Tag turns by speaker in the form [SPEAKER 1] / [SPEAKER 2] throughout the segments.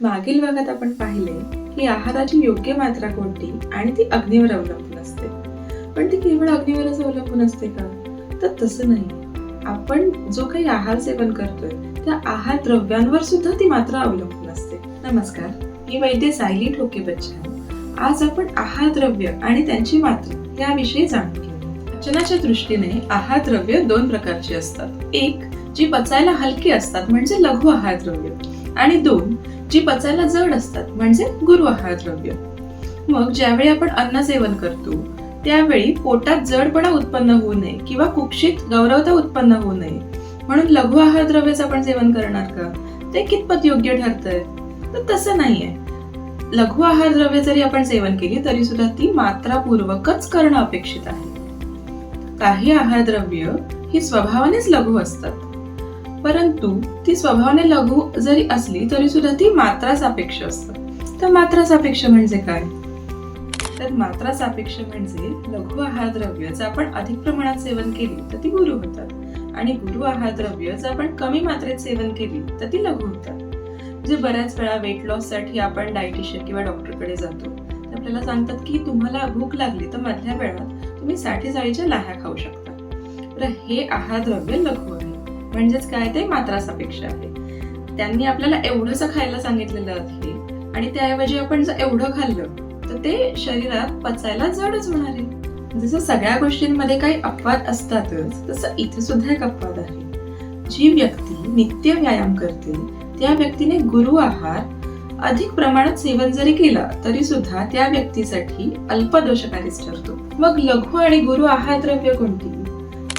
[SPEAKER 1] मागील भागात आपण पाहिले की आहाराची योग्य मात्रा कोणती आणि ती अग्नीवर अवलंबून असते. पण ती केवळ अग्नीवरच अवलंबून असते का? तर तसं नाही. आपण जो काही आहार सेवन करतोय त्या आहार द्रव्यांवर सुद्धा ती मात्रा अवलंबून असते. नमस्कार मी वैद्य सायली ठोके बच्चन. आज आपण आहार द्रव्य आणि त्यांची मात्रा याविषयी जाणून घेऊ. पचनाच्या दृष्टीने आहार द्रव्य दोन प्रकारची असतात. एक जी पचायला हलकी असतात म्हणजे लघु आहार द्रव्य आणि दोन जी पचायला जड असतात म्हणजे गुरु आहार द्रव्य. मग ज्यावेळी आपण अन्न सेवन करतो त्यावेळी पोटात जडपणा उत्पन्न होऊ नये किंवा कुक्षित गौरवता उत्पन्न होऊ नये. म्हणून लघु आहार द्रव्यच आपण सेवन करणार का? ते कितपत योग्य ठरतंय? तर तसं नाहीये. लघु आहार द्रव्य जरी आपण सेवन केली तरी सुद्धा ती मात्रापूर्वकच करणं अपेक्षित आहे. काही आहार द्रव्य ही स्वभावानेच लघु असतात. परंतु ती स्वभावाने लघु जरी असली तरी सुद्धा ती मात्रा सापेक्ष असतात तर मात्रा सापेक्ष म्हणजे काय? तर मात्रा सापेक्ष म्हणजे लघु आहार द्रव्य जर आपण अधिक प्रमाणात सेवन केली तर ती गुरु होतात. आणि गुरु आहार द्रव्य जर आपण कमी मात्रेत सेवन केली तर ती लघु होतात. जे बऱ्याच वेळा वेट लॉससाठी आपण डायटिशियन किंवा डॉक्टरकडे जातो. ते आपल्याला सांगतात की तुम्हाला भूक लागली तर मधल्या वेळात तुम्ही साठी जाळीच्या लाह्या खाऊ शकता. तर हे आहार द्रव्य लघु आहे. म्हणजेच काय ते मात्रा आहे. त्यांनी आपल्याला एवढंच खायला सांगितलेलं आहे आणि त्याऐवजी आपण जर एवढं खाल्लं तर ते शरीरात पचायला जडच होणार आहे. जसं सगळ्या गोष्टींमध्ये काही अपवाद असतातच तसं इथे सुद्धा एक अपवाद आहे. जी व्यक्ती नित्य व्यायाम करते त्या व्यक्तीने गुरु आहार अधिक प्रमाणात सेवन जरी केला तरी सुद्धा त्या व्यक्तीसाठी अल्पदोषकारीच ठरतो. मग लघु आणि गुरु आहार द्रव्य कोणती?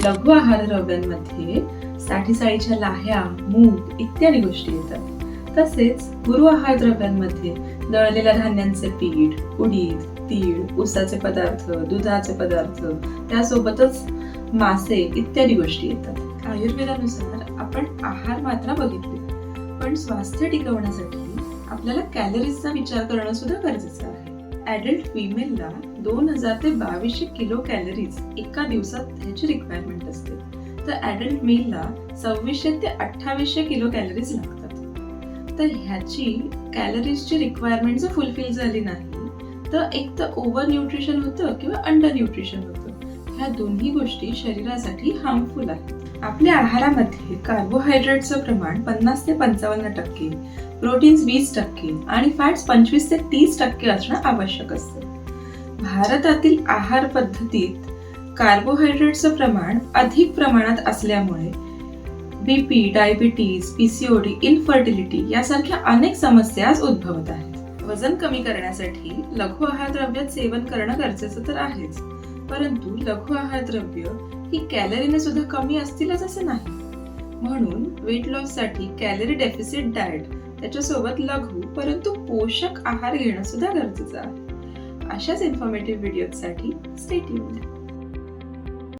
[SPEAKER 1] लघु आहार द्रव्यांमध्ये साठी साळीच्या लाह्या मूग इत्यादी गोष्टी येतात. तसेच गुरु आहार द्रव्यांमध्ये दळलेल्या धान्यांचे पीठ उडीद तीळ ऊसाचे पदार्थ दुधाचे पदार्थ त्यासोबतच मासे इत्यादी गोष्टी येतात. आयुर्वेदानुसार आपण आहार मात्रा बघितली. पण स्वास्थ्य टिकवण्यासाठी आपल्याला कॅलरीजचा विचार करणं सुद्धा गरजेचं आहे. ऍडल्ट फिमेलला दोन हजार ते बावीसशे किलो कॅलरीज एका दिवसात ह्याची रिक्वायरमेंट असते. तर ॲडल्ट मेलला सव्वीसशे ते अठ्ठावीसशे किलो कॅलरीज लागतात. तर ह्याची कॅलरीजची रिक्वायरमेंट जर फुलफिल झाली नाही तर एक तर ओव्हर न्यूट्रिशन होतं किंवा अंडर न्यूट्रिशन होतं. ह्या दोन्ही गोष्टी शरीरासाठी हार्मफुल आहेत. आपल्या आहारामध्ये कार्बोहायड्रेटचं प्रमाण पन्नास ते पंचावन्न टक्के प्रोटीन्स वीस टक्के आणि फॅट्स पंचवीस ते तीस टक्के असणं आवश्यक असतं. भारतातील आहार पद्धतीत कार्बोहायड्रेटचं प्रमाण अधिक प्रमाणात असल्यामुळे बीपी डायबिटीज पीसीओडी इनफर्टिलिटी यासारख्या अनेक समस्या आज उद्भवत आहेत. वजन कमी करण्यासाठी लघु आहार द्रव्य सेवन करणं गरजेचं तर आहेच. परंतु लघु आहार द्रव्य ही कॅलरीने सुद्धा कमी असतीलच असं नाही. म्हणून वेट लॉससाठी कॅलरी डेफिसिट डाएट त्याच्यासोबत लघु परंतु पोषक आहार घेणं सुद्धा गरजेचं आहे. अशाच इन्फॉर्मेटिव्ह व्हिडिओसाठी स्टेट